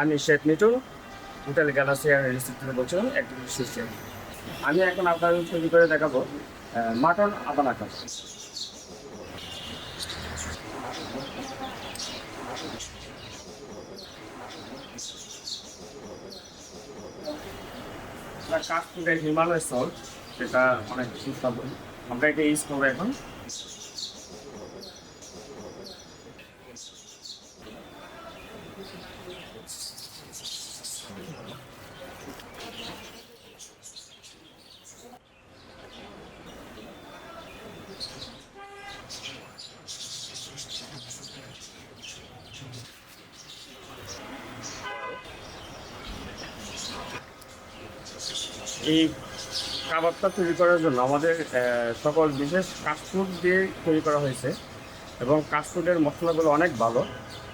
আমি Sheikh Mitul hotel Galaxy আর receipt বলছিলাম একজন শিষ্য আমি এখন আপনাদের তৈরি করে দেখাবো মাটন আদানা কাপ কাশ্মীরের হিমালয় সল্ট সেটা অনেক সুস্বাদু। আমরা এটা ইউজ করব এখন। এই কাবাবটা তৈরি করার জন্য আমাদের সকল বিশেষ কাশফুড দিয়ে তৈরি করা হয়েছে এবং কাশফুডের মশলাগুলো অনেক ভালো।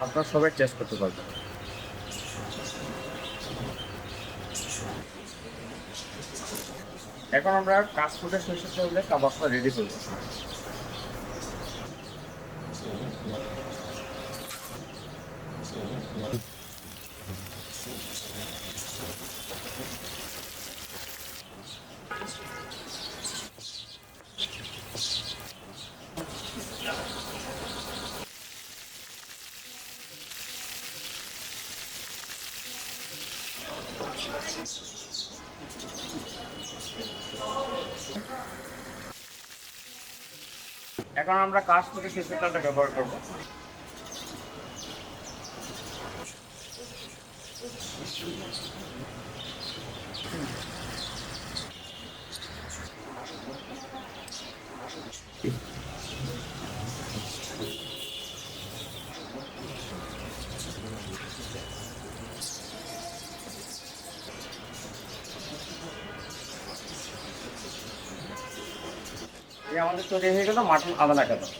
আপনারা সবাই টেস্ট করতে পারবেন। এখন আমরা কাশফুডের সরিষার চাউলে কাবাবটা রেডি করব। এখন আমরা কাজ কাশফুডের সরিষার চালটা ব্যবহার করব। এই আমাদের তৈরি হয়ে গেল মাটন আলাদা কাবাব